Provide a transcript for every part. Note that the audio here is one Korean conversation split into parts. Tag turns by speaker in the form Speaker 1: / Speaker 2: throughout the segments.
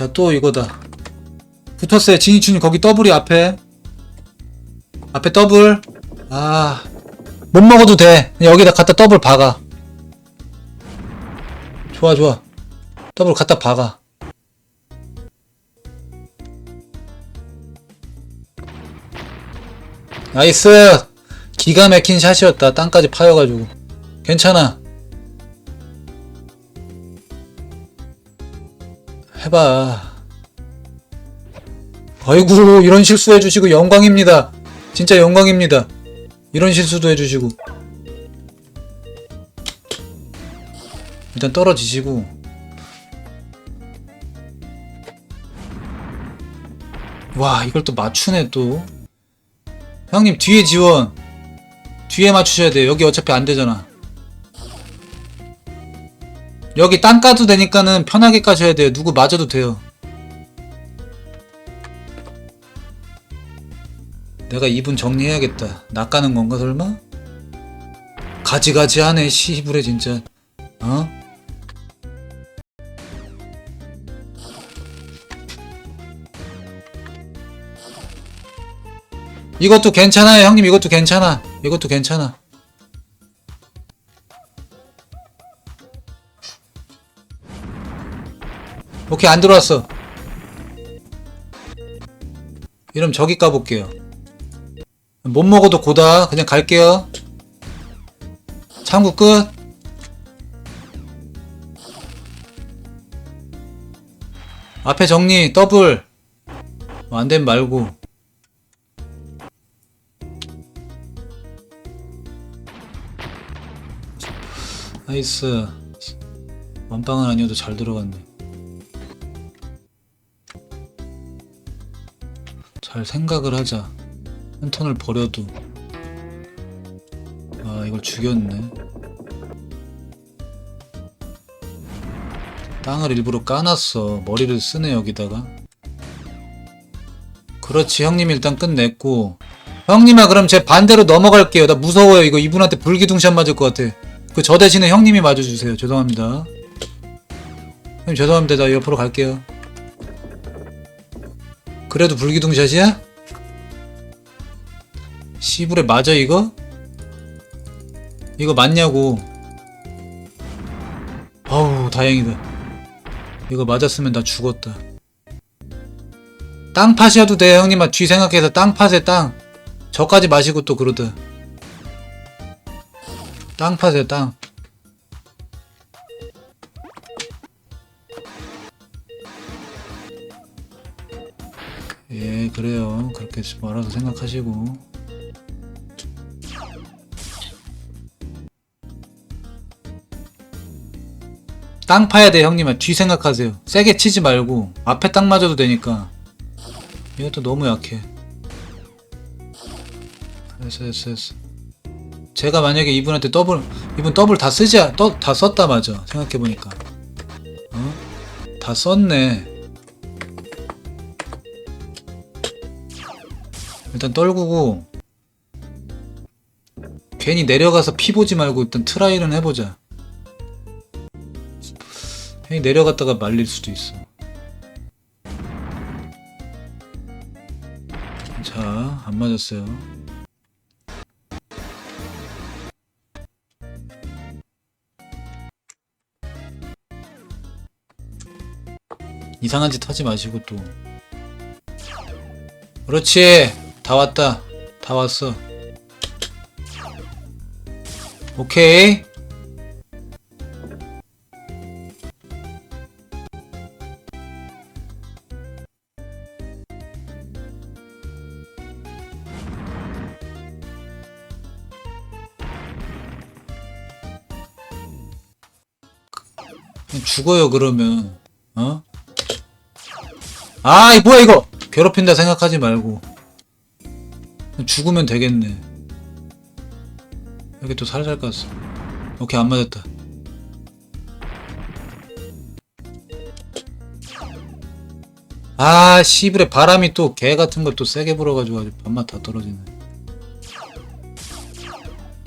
Speaker 1: 자, 또 이거다. 붙었어요. 진이춘이 거기 더블이 앞에. 앞에 더블. 아. 못 먹어도 돼. 여기다 갖다 더블 박아. 좋아, 좋아. 더블 갖다 박아. 나이스! 기가 막힌 샷이었다. 땅까지 파여가지고. 괜찮아. 해봐. 아이고, 이런 실수 해주시고 영광입니다. 진짜 영광입니다. 이런 실수도 해주시고. 일단 떨어지시고. 와, 이걸 또 맞추네, 또. 형님, 뒤에 지원. 뒤에 맞추셔야 돼요. 여기 어차피 안 되잖아. 여기 땅 까도 되니까는 편하게 까셔야 돼요. 누구 맞아도 돼요. 내가 이분 정리해야겠다. 낚아는 건가 설마? 가지가지 하네 시부레 진짜. 어? 이것도 괜찮아요 형님 이것도 괜찮아 이것도 괜찮아 오케이 안 들어왔어. 이러면 저기 까볼게요. 못 먹어도 고다. 그냥 갈게요. 참고 끝. 앞에 정리 더블. 어, 안되면 말고. 나이스. 완빵은 아니어도 잘 들어갔네 잘 생각을 하자. 한 턴을 버려도. 아 이걸 죽였네. 땅을 일부러 까놨어. 머리를 쓰네 여기다가. 그렇지 형님. 일단 끝냈고. 형님아 그럼 제 반대로 넘어갈게요. 나 무서워요. 이거 이분한테 불기둥샷 맞을 것 같아. 그 저 대신에 형님이 맞아주세요. 죄송합니다. 형님 죄송합니다. 나 옆으로 갈게요 그래도 불기둥샷이야? 시불에 맞아 이거? 이거 맞냐고. 아우 다행이다. 이거 맞았으면 나 죽었다. 땅 팟이어도 돼 형님아 뒤 생각해서 땅 팟에 땅. 저까지 마시고 또 그러다. 땅 팟에 땅 예, 그래요. 그렇게 말아서 생각하시고. 땅 파야 돼, 형님아. 뒤 생각하세요. 세게 치지 말고, 앞에 땅 맞아도 되니까. 이것도 너무 약해. 됐어, 됐어, 됐어. 제가 만약에 이분한테 더블, 이분 더블 다 쓰지, 않- 떠, 다 썼다, 맞아. 생각해보니까. 어? 다 썼네. 일단 떨구고 괜히 내려가서 피 보지 말고 일단 트라이는 해보자. 괜히 내려갔다가 말릴 수도 있어. 자 안 맞았어요. 이상한 짓 하지 마시고 또. 그렇지 다 왔다. 다 왔어. 오케이. 죽어요 그러면. 어? 아이 뭐야 이거? 괴롭힌다 생각하지 말고 죽으면 되겠네. 여기 또 살살 깠어. 오케이, 안 맞았다. 아, 씨부레 바람이 또 개 같은 거또 세게 불어가지고 아주 밥맛 다 떨어지네.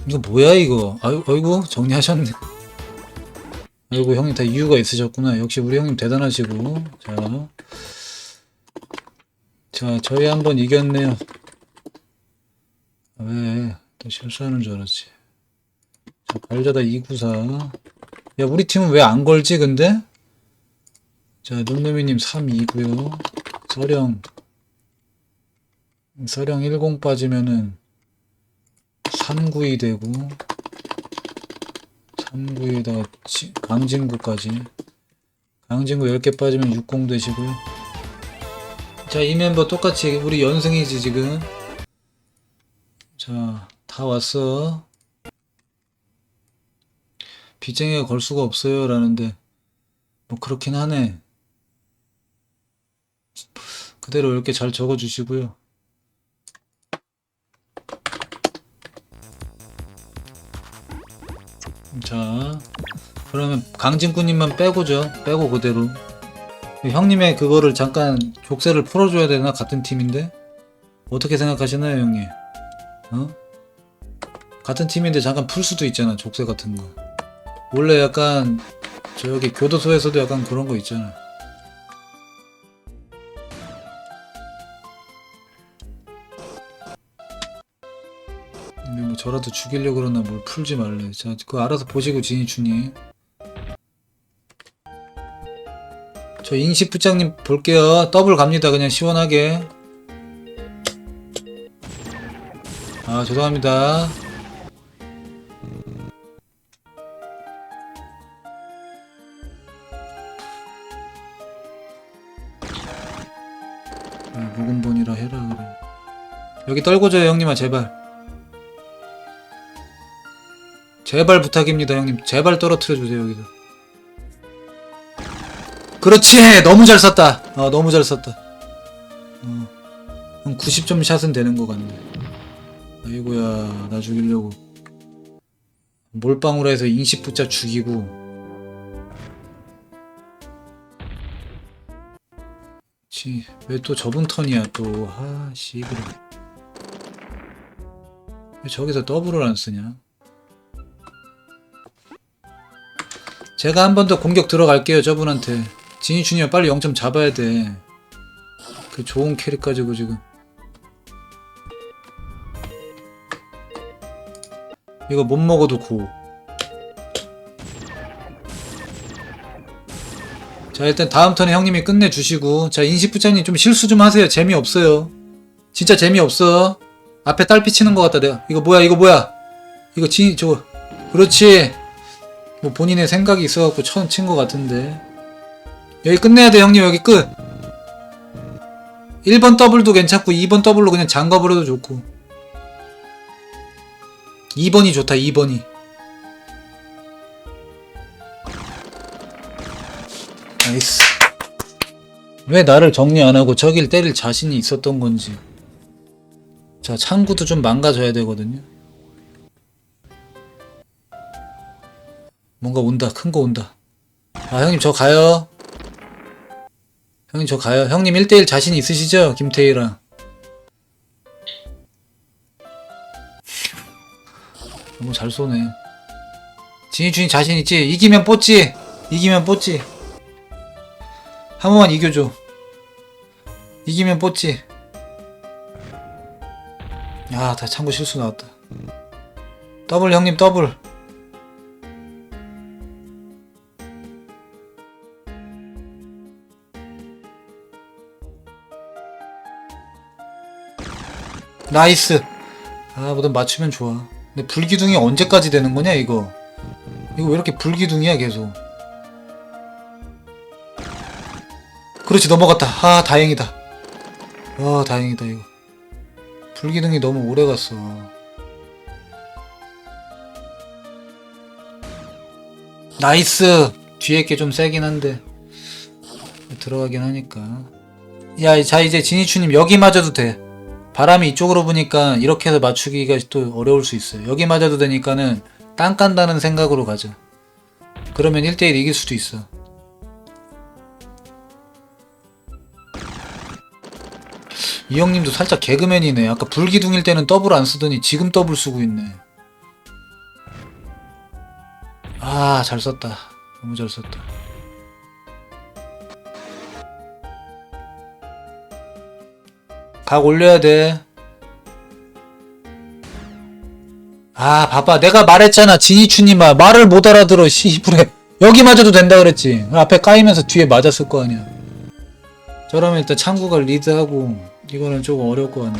Speaker 1: 이거 뭐야, 이거? 아유, 어이구, 정리하셨네. 아이고 형님 다 이유가 있으셨구나. 역시 우리 형님 대단하시고. 자, 자 저희 한번 이겼네요. 왜? 또 실수하는 줄 알았지. 자, 발자다 294. 야, 우리 팀은 왜 안 걸지, 근데? 자, 눈누미님 3이고요. 서령. 서령 10 빠지면은 392 되고, 392에다가 강진구까지. 강진구 10개 빠지면 60 되시고요. 자, 이 멤버 똑같이 우리 연승이지, 지금. 자, 다 왔어. 빚쟁이가 걸 수가 없어요. 라는데, 뭐, 그렇긴 하네. 그대로 이렇게 잘 적어 주시고요. 자, 그러면 강진구님만 빼고죠. 빼고 그대로. 형님의 그거를 잠깐 족쇄를 풀어줘야 되나? 같은 팀인데? 어떻게 생각하시나요, 형님? 어? 같은 팀인데 잠깐 풀 수도 있잖아, 족쇄 같은 거. 원래 약간, 저기 교도소에서도 약간 그런 거 있잖아. 근데 뭐 저라도 죽이려고 그러나 뭘 풀지 말래. 자, 그거 알아서 보시고 진이춘이. 저 인식 부장님 볼게요. 더블 갑니다. 그냥 시원하게. 아, 죄송합니다. 아, 묵은본이라 해라 그래. 여기 떨궈줘요 형님아 제발. 제발 부탁입니다 형님. 제발 떨어뜨려 주세요 여기서. 그렇지 너무 잘 쐈다. 어 너무 잘 쐈다. 어. 한 90점 샷은 되는 것 같네. 아이고야 나 죽이려고. 몰빵으로 해서 인식 붙자 죽이고. 왜 또 저분 턴이야 또. 아. 왜 저기서 더블을 안 쓰냐? 제가 한 번 더 공격 들어갈게요 저분한테. 진이 주니어 빨리 0점 잡아야 돼. 그 좋은 캐릭 가지고 지금. 이거 못 먹어도 고. 자 일단 다음 턴에 형님이 끝내주시고 자 인식부장님 좀 실수 좀 하세요. 재미없어요. 진짜 재미없어. 앞에 딸피 치는 것 같다 내가. 이거 뭐야 이거 뭐야? 이거 진 저거 그렇지. 뭐 본인의 생각이 있어갖고 처음 친 것 같은데. 여기 끝내야 돼 형님. 여기 끝. 1번 더블도 괜찮고 2번 더블로 그냥 잠가버려도 좋고 2번이 좋다 2번이. 나이스. 왜 나를 정리 안 하고 저길 때릴 자신이 있었던 건지. 자 창구도 좀 망가져야 되거든요. 뭔가 온다 큰 거 온다. 아 형님 저 가요. 형님 저 가요. 형님 1대1 자신 있으시죠? 김태희랑 너무 잘 쏘네 주인 자신 있지 이기면 뽀찌 이기면 뽀찌 한 번만 이겨줘. 이기면 뽀찌. 야, 다 참고 실수 나왔다. 더블 형님 더블. 나이스. 아, 뭐든 맞추면 좋아. 근데 불기둥이 언제까지 되는 거냐, 이거? 이거 왜 이렇게 불기둥이야, 계속? 그렇지 넘어갔다. 아 다행이다. 아 다행이다 이거. 불기둥이 너무 오래 갔어. 나이스! 뒤에 게 좀 세긴 한데. 들어가긴 하니까. 야자 이제 진이추님 여기 맞아도 돼 바람이 이쪽으로 부니까 이렇게 해서 맞추기가 또 어려울 수 있어요 여기 맞아도 되니까는 땅 깐다는 생각으로 가자 그러면 1대1 이길 수도 있어 이 형님도 살짝 개그맨이네. 아까 불기둥일 때는 더블 안 쓰더니 지금 더블 쓰고 있네. 아, 잘 썼다. 너무 잘 썼다. 각 올려야 돼. 아, 봐봐. 내가 말했잖아. 지니추님아. 말을 못 알아들어. 씨부레. 여기 맞아도 된다 그랬지. 앞에 까이면서 뒤에 맞았을 거 아니야. 저러면 일단 창구가 리드하고, 이거는 조금 어려울 것 같네.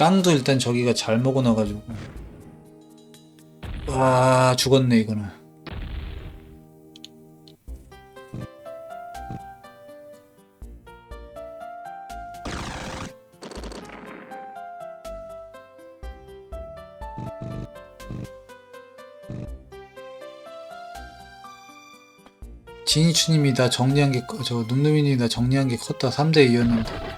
Speaker 1: 땅도 일단 저기가 잘 먹어놔가지고. 와 죽었네 이거는. 나 정리한 게, 커- 저나 정리한 게 컸다. 3대 2였는데.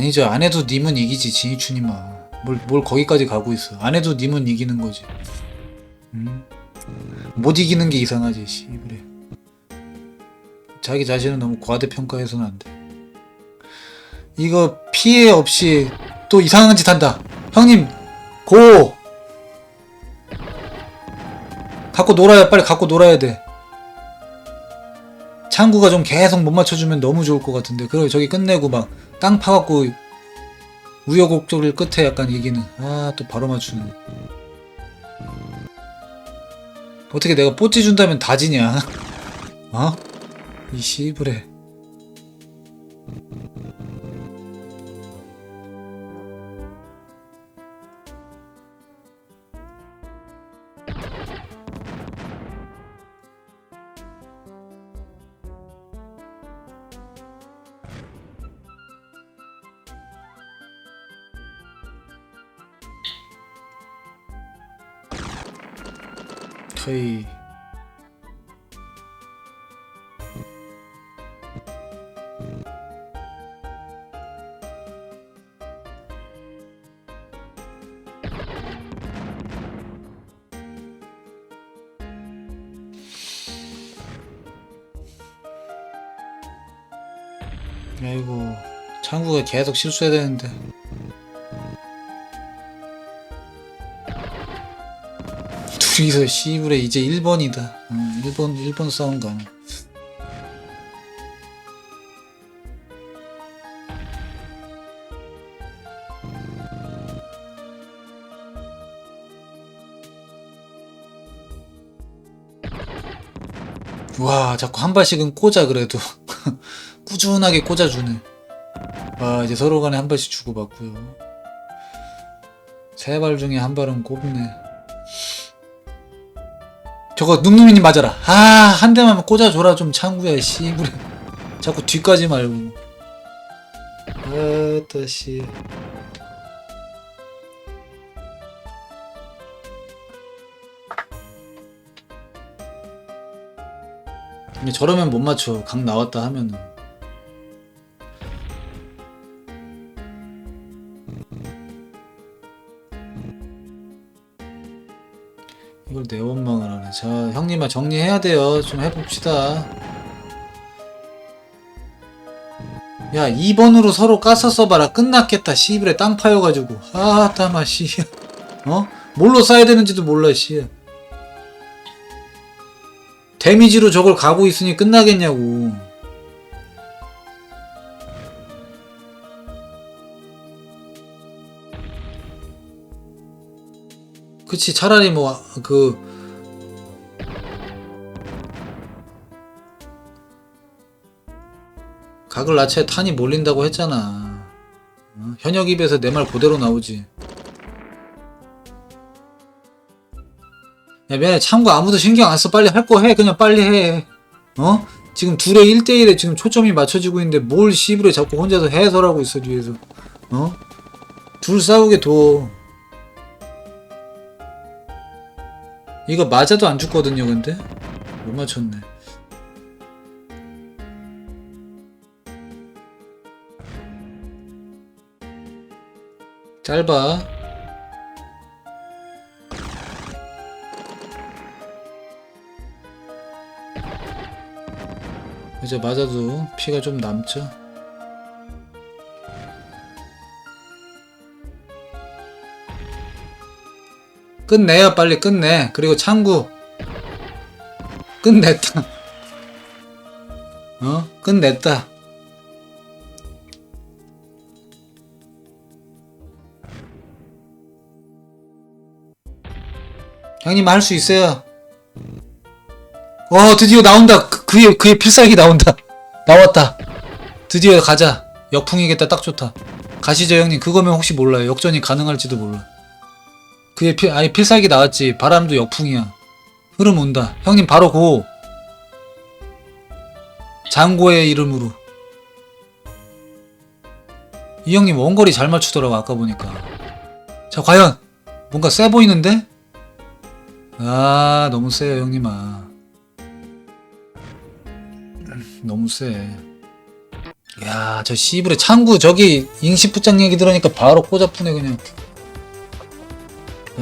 Speaker 1: 아니죠. 안 해도 님은 이기지, 진이추님아. 뭘, 뭘 거기까지 가고 있어. 안 해도 님은 이기는 거지. 음? 못 이기는 게 이상하지, 씨. 그래. 자기 자신을 너무 과대평가해서는 안 돼. 이거 피해 없이 또 이상한 짓 한다. 형님, 고! 갖고 놀아야, 빨리 갖고 놀아야 돼. 창구가 좀 계속 못 맞춰주면 너무 좋을 것 같은데. 그리고 저기 끝내고 막 땅 파갖고 우여곡절 끝에 약간 이기는. 아, 또 바로 맞추는. 어떻게 내가 뽀찌 준다면 다 지냐? 어? 이 씨부레. 거의 아이고 창구가 계속 실수해야 되는데 둘이서 씨부레 이제 1번이다. 응, 1번 1번 싸움 가는. 와 자꾸 한 발씩은 꽂아 그래도 꾸준하게 꽂아주네. 와 이제 서로 간에 한 발씩 주고받고요. 세 발 중에 한 발은 꼽네. 저거 눅눅이님 맞아라. 아, 한 대만 꽂아줘라 좀 창구야, 씨부레. 자꾸 뒤까지 말고. 씨. 근데 저러면 못 맞춰. 각 나왔다 하면은. 이걸 내 원망을 하네. 자, 형님아 정리해야 돼요. 좀 해봅시다. 야, 2번으로 서로 까서 써봐라. 끝났겠다. 씨부레 땅 파여가지고. 아, 따마, 씨. 어? 뭘로 써야 되는지도 몰라, 씨. 데미지로 저걸 가고 있으니 끝나겠냐고. 그치, 차라리 뭐, 그, 각을 낮춰야 탄이 몰린다고 했잖아. 어? 현역 입에서 내 말 그대로 나오지. 야, 미안해. 참고 아무도 신경 안 써. 빨리 할 거 해. 그냥 빨리 해. 어? 지금 둘의 1대1에 지금 초점이 맞춰지고 있는데 뭘 씨부레 자꾸 혼자서 해설하고 있어, 뒤에서. 어? 둘 싸우게 둬. 이거 맞아도 안 죽거든요 근데? 못 맞췄네. 짧아. 이제 맞아도 피가 좀 남죠? 끝내요, 빨리 끝내. 그리고 창구. 끝냈다. 어? 끝냈다. 형님 할 수 있어요. 어, 드디어 나온다. 그, 그의, 그의 필살기 나온다. 나왔다. 드디어 가자. 역풍이겠다. 딱 좋다. 가시죠, 형님. 그거면 혹시 몰라요. 역전이 가능할지도 몰라. 그의 필, 아니, 필살기 나왔지. 바람도 역풍이야. 흐름 온다. 형님, 바로 고. 장고의 이름으로. 이 형님 원거리 잘 맞추더라고, 아까 보니까. 자, 과연, 뭔가 세 보이는데? 아, 너무 세요, 형님아. 너무 세. 야, 저 씨부레 창구 저기 잉시프장 얘기 들으니까 바로 꼬잡푸네 그냥.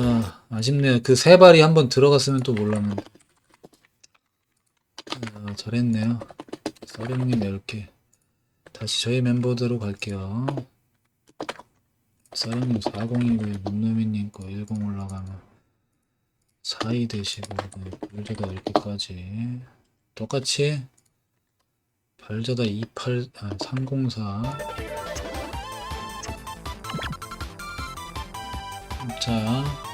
Speaker 1: 아, 아쉽네요. 그 세 발이 한번 들어갔으면 또 몰랐는데. 아, 잘했네요. 서령님 10개. 다시 저희 멤버대로 갈게요. 서령님 4029에 문노미님 거 10 올라가면 4이 되시고 불자가 10개까지 똑같이 발자다 28, 아, 304. 자.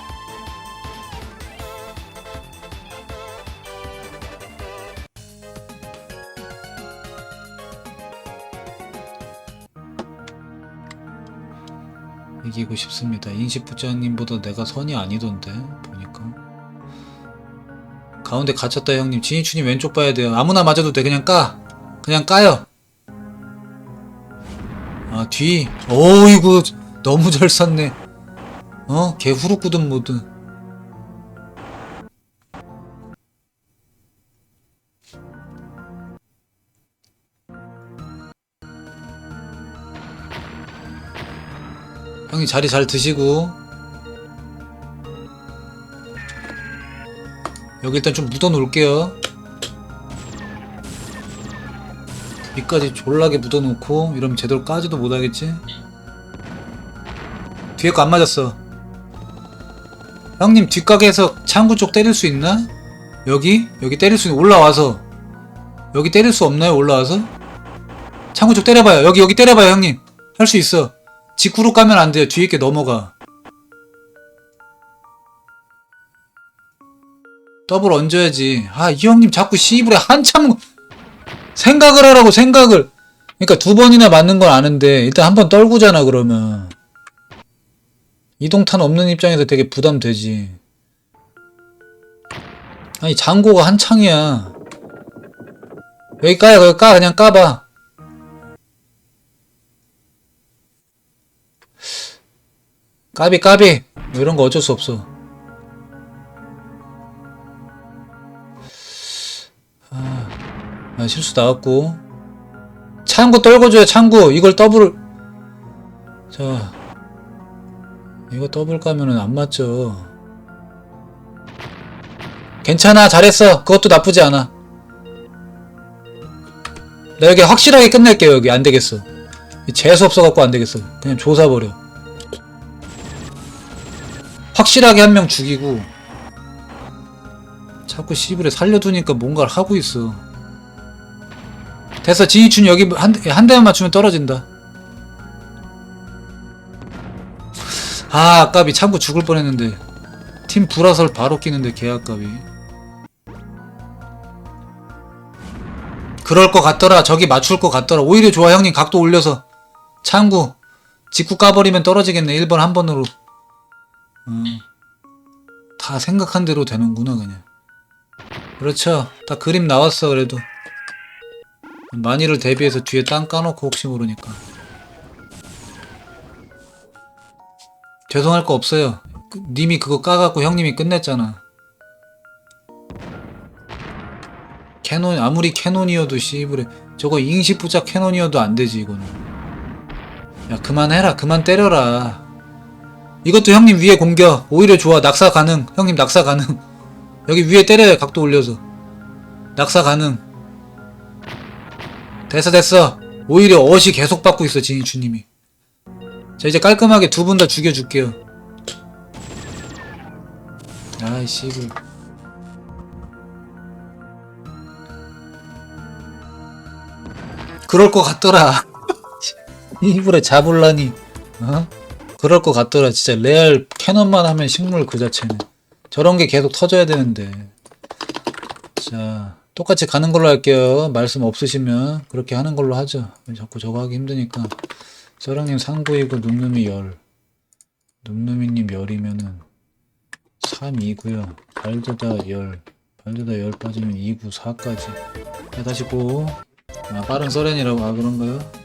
Speaker 1: 이기고 싶습니다. 인식부장님보다 내가 선이 아니던데, 보니까. 가운데 갇혔다, 형님. 진이춘이 왼쪽 봐야 돼요. 아무나 맞아도 돼. 그냥 까. 그냥 까요. 아, 뒤. 어이구, 너무 잘 쐈네. 어? 개 후루꾸든 뭐든. 형이 자리 잘 드시고. 여기 일단 좀 묻어 놓을게요. 밑까지 졸라게 묻어 놓고 이러면 제대로 까지도 못하겠지? 뒤에 거 안 맞았어 형님 뒷가게에서 창구 쪽 때릴 수 있나? 여기? 여기 때릴 수 있는 올라와서 여기 때릴 수 없나요 올라와서? 창구 쪽 때려봐요 여기 여기 때려봐요 형님 할 수 있어 직구로 까면 안 돼요. 뒤에 게 넘어가. 더블 얹어야지. 아 이 형님 자꾸 시입을 한참 생각을 하라고 생각을. 그러니까 두 번이나 맞는 건 아는데 일단 한 번 떨구잖아 그러면. 이동탄 없는 입장에서 되게 부담되지. 아니 장고가 한창이야. 여기 까요 여기 까 그냥 까봐 까비 까비. 뭐 이런 거 어쩔 수 없어. 아, 실수 나왔고. 창구 떨궈줘요 창구 이걸 더블. 자 이거 더블 까면은 안 맞죠. 괜찮아 잘했어. 그것도 나쁘지 않아. 나 여기 확실하게 끝낼게요 여기. 안되겠어. 재수 없어갖고 안되겠어. 그냥 조사버려 확실하게 한 명 죽이고 자꾸 시부레 살려두니까 뭔가를 하고 있어. 됐어 진이춘 여기 한, 한 대만 맞추면 떨어진다. 아 아깝이 참고 죽을 뻔했는데. 팀 불화설 바로 끼는데 개 아깝이. 그럴 것 같더라. 저기 맞출 것 같더라. 오히려 좋아 형님. 각도 올려서. 창구. 직구 까버리면 떨어지겠네. 1번 한 번으로 어. 다 생각한 대로 되는구나 그냥. 그렇죠. 다 그림 나왔어 그래도. 만일을 대비해서 뒤에 땅 까놓고 혹시 모르니까. 죄송할 거 없어요. 그- 님이 그거 까갖고 형님이 끝냈잖아. 캐논 아무리 캐논이어도 씨부레 저거 잉시 부작 캐논이어도 안 되지 이거는. 야 그만해라. 그만 때려라 이것도 형님 위에 공격 오히려 좋아. 낙사 가능. 형님 낙사 가능. 여기 위에 때려요 각도 올려서. 낙사 가능. 됐어 됐어. 오히려 어시 계속 받고 있어 진이추님이. 자 이제 깔끔하게 두 분 다 죽여줄게요. 아이 씨발 그럴 것 같더라. 이불에 잡을라니. 어? 그럴 것 같더라. 진짜 레알 캐논만 하면 식물 그 자체는. 저런 게 계속 터져야 되는데. 자 똑같이 가는 걸로 할게요. 말씀 없으시면 그렇게 하는 걸로 하죠. 왜 자꾸 저거 하기 힘드니까. 서랑님 상부이고 눔눔이 열. 눔눔이님 열이면은 3이고요. 발드다 열. 발드다 열 빠지면 2구 4까지. 자 다시 고. 아, 빠른 서렌이라고. 아 그런가요?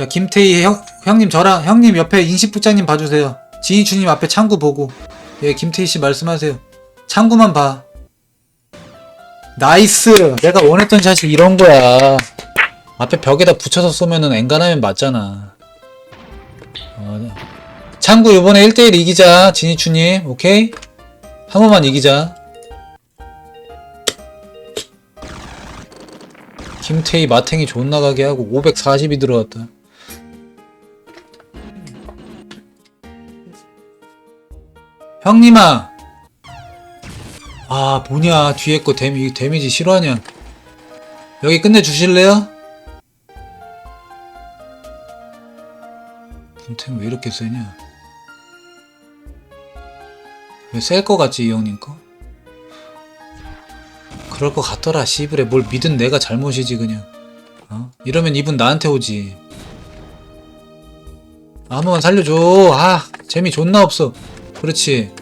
Speaker 1: 자 김태희 형, 형님 저랑 형님 옆에 인식부장님 봐주세요. 지니추님 앞에 창구 보고. 예 김태희 씨 말씀하세요. 창구만 봐. 나이스! 내가 원했던 샷이 이런 거야. 앞에 벽에다 붙여서 쏘면은 엔간하면 맞잖아. 어, 창구 이번에 1대1 이기자 지니추님. 오케이? 한 번만 이기자. 김태희 마탱이 존나 가게 하고 540이 들어왔다 형님아. 아 뭐냐. 뒤에 거 데미, 데미지 싫어하냐. 여기 끝내주실래요? 분탱 왜 이렇게 세냐? 왜 셀 거 같지 이 형님 거? 그럴 거 같더라 씨부레. 뭘 믿은 내가 잘못이지 그냥. 어? 이러면 이분 나한테 오지. 한 번만 살려줘. 아 재미 존나 없어 그렇지.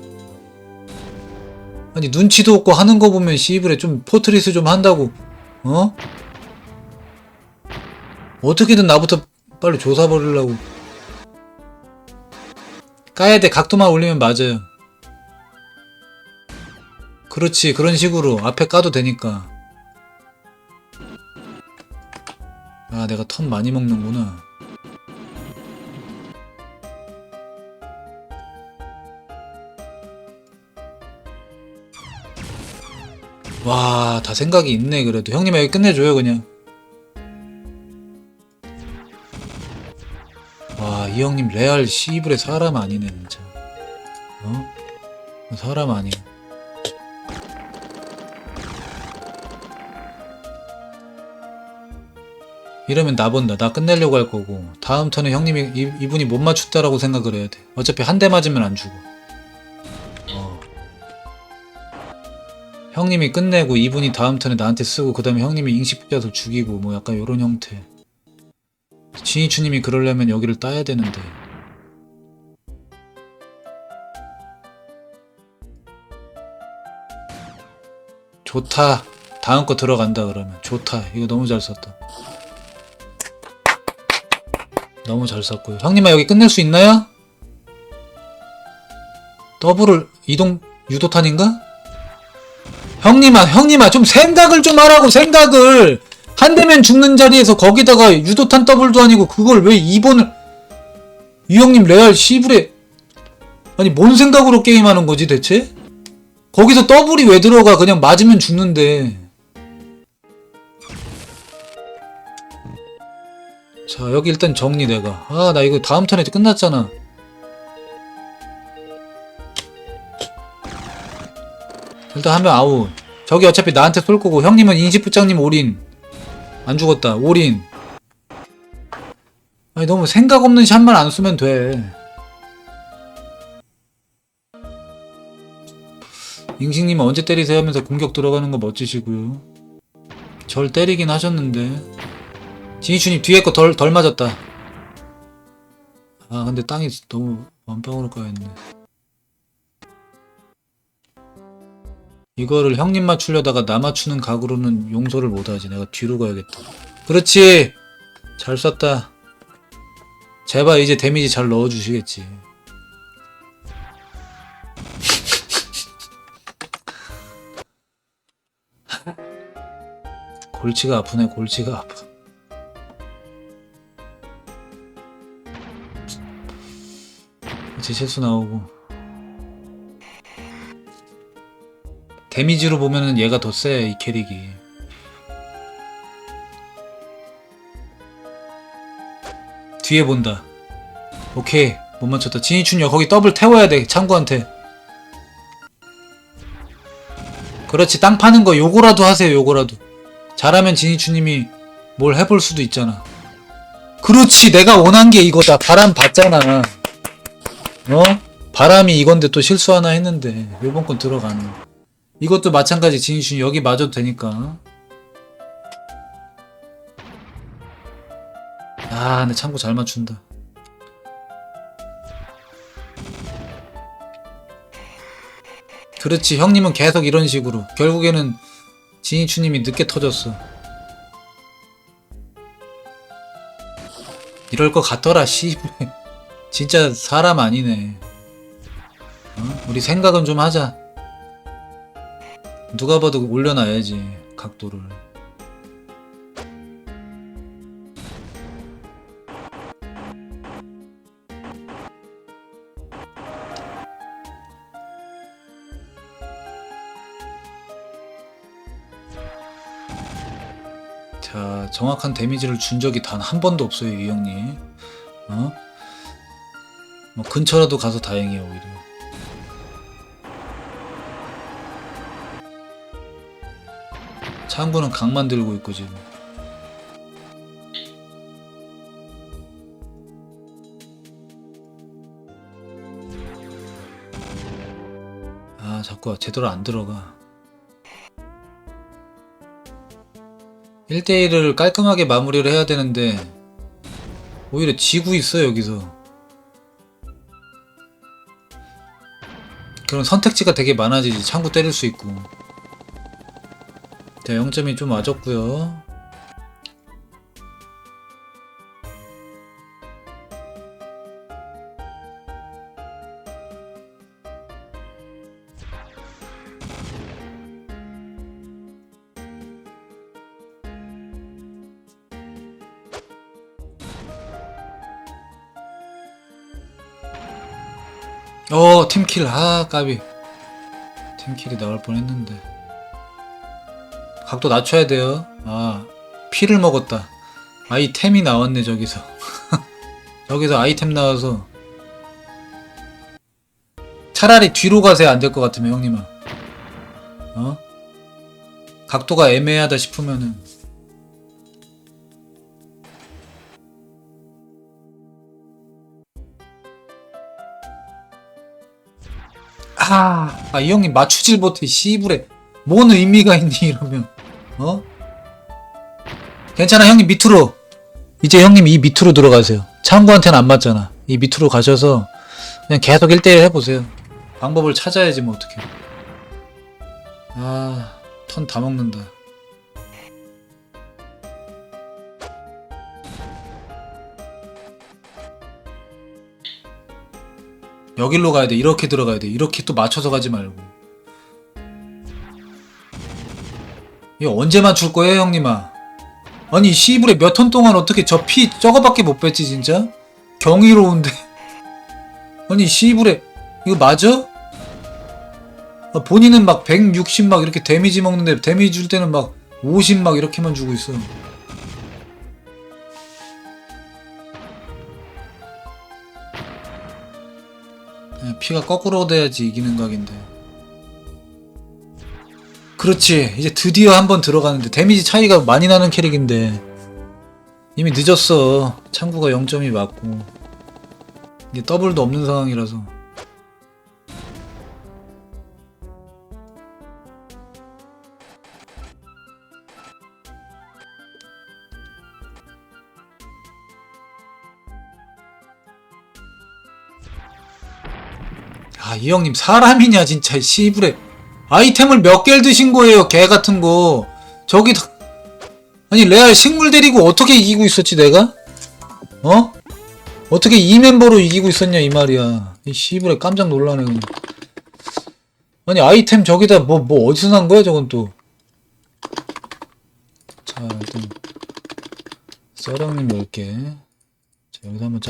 Speaker 1: 아니 눈치도 없고 하는 거 보면 씨부레 좀 포트리스 좀 한다고. 어? 어떻게든 나부터 빨리 조사버리려고. 까야 돼. 각도만 올리면 맞아요. 그렇지. 그런 식으로 앞에 까도 되니까. 아 내가 턴 많이 먹는구나 와, 다 생각이 있네, 그래도. 형님, 여기 끝내줘요, 그냥. 와, 이 형님, 레알 시브의 사람 아니네, 진짜. 어? 사람 아니야. 이러면 나 본다. 나 끝내려고 할 거고. 다음 턴에 형님이, 이, 이분이 못 맞췄다라고 생각을 해야 돼. 어차피 한 대 맞으면 안 죽어. 어. 형님이 끝내고 이분이 다음 턴에 나한테 쓰고 그 다음에 형님이 인식 붙여서 죽이고 뭐 약간 요런 형태. 진이추님이 그러려면 여기를 따야 되는데. 좋다. 다음 거 들어간다 그러면. 좋다. 이거 너무 잘 썼다. 너무 잘 썼고요. 형님아 여기 끝낼 수 있나요? 더블을 이동 유도탄인가? 형님아, 형님아, 좀 생각을 좀 하라고, 생각을! 한 대면 죽는 자리에서 거기다가 유도탄 더블도 아니고 그걸 왜 2번을. 이 형님 레알 시브레. 아니, 뭔 생각으로 게임하는 거지, 대체? 거기서 더블이 왜 들어가? 그냥 맞으면 죽는데. 자, 여기 일단 정리 내가. 아, 나 이거 다음 턴에 끝났잖아. 일단 하면 아웃. 저기 어차피 나한테 쏠 거고 형님은 인식부장님 올인. 안 죽었다. 올인. 아니 너무 생각 없는 샷만 안 쏘면 돼. 잉식님 언제 때리세요 하면서 공격 들어가는 거 멋지시고요. 절 때리긴 하셨는데. 진이추님 뒤에 거 덜 덜 맞았다. 아 근데 땅이 너무 완벽으로 까였네. 이거를 형님 맞추려다가 나 맞추는 각으로는 용서를 못하지. 내가 뒤로 가야겠다. 그렇지. 잘 쐈다. 제발 이제 데미지 잘 넣어주시겠지. 골치가 아프네. 골치가 아파. 제 실수 나오고. 데미지로 보면은 얘가 더 세, 이 캐릭이. 뒤에 본다. 오케이. 못 맞췄다. 진이춘녀, 거기 더블 태워야 돼, 창구한테. 그렇지, 땅 파는 거 요거라도 하세요, 요거라도. 잘하면 진이춘님이 뭘 해볼 수도 있잖아. 그렇지, 내가 원한 게 이거다. 바람 봤잖아. 어? 바람이 이건데 또 실수 하나 했는데 요번 건 들어가네 이것도 마찬가지 진이춘 여기 맞아도 되니까. 아 근데 참고 잘 맞춘다. 그렇지. 형님은 계속 이런 식으로. 결국에는 진이춘님이 늦게 터졌어. 이럴 것 같더라 씨 진짜 사람 아니네. 어? 우리 생각은 좀 하자. 누가 봐도 올려놔야지 각도를. 자, 정확한 데미지를 준 적이 단 한 번도 없어요, 이 형님. 어? 뭐 근처라도 가서 다행이에요, 오히려. 창구는 각만 들고 있고 지금. 아 자꾸 제대로 안 들어가. 1대1을 깔끔하게 마무리를 해야 되는데 오히려 지고 있어 여기서. 그럼 선택지가 되게 많아지지. 창구 때릴 수 있고 자, 0점이 좀 맞았고요. 어, 팀킬. 아, 까비. 팀킬이 나올 뻔했는데. 각도 낮춰야 돼요. 아, 피를 먹었다. 아이템이 나왔네, 저기서. 저기서 아이템 나와서. 차라리 뒤로 가세요, 안 될 것 같으면, 형님아. 어? 각도가 애매하다 싶으면은. 아, 아, 이 형님 맞추질 못해, 씨부레. 뭔 의미가 있니, 이러면. 어? 괜찮아, 형님 밑으로. 이제 형님 이 밑으로 들어가세요. 창구한테는 안 맞잖아. 이 밑으로 가셔서 그냥 계속 1대1 해보세요. 방법을 찾아야지, 뭐, 어떡해. 아, 턴 다 먹는다. 여길로 가야 돼. 이렇게 들어가야 돼. 이렇게 또 맞춰서 가지 말고. 이거 언제 맞출 거예요, 형님아? 아니, 시불에 몇 턴 동안 어떻게 저 피 저거밖에 못 뺐지, 진짜? 경이로운데. 아니, 시불에 이거 맞아? 아, 본인은 막 160 막 이렇게 데미지 먹는데 데미지 줄 때는 막 50 막 이렇게만 주고 있어. 그냥 피가 거꾸로 돼야지 이기는 각인데. 그렇지. 이제 드디어 한번 들어가는데 데미지 차이가 많이 나는 캐릭인데 이미 늦었어. 창구가 0점이 맞고 이게 더블도 없는 상황이라서. 아, 이 형님 사람이냐 진짜 씨부레. 아이템을 몇 개를 드신 거예요, 개 같은 거. 저기 다- 아니 레알 식물 데리고 어떻게 이기고 있었지 내가? 어? 어떻게 이 멤버로 이기고 있었냐 이 말이야. 이 씨부레 깜짝 놀라네. 아니 아이템 저기다 뭐뭐 어디서 난 거야 저건 또. 자 일단 썰형님 10개. 자 여기서 한번 자르.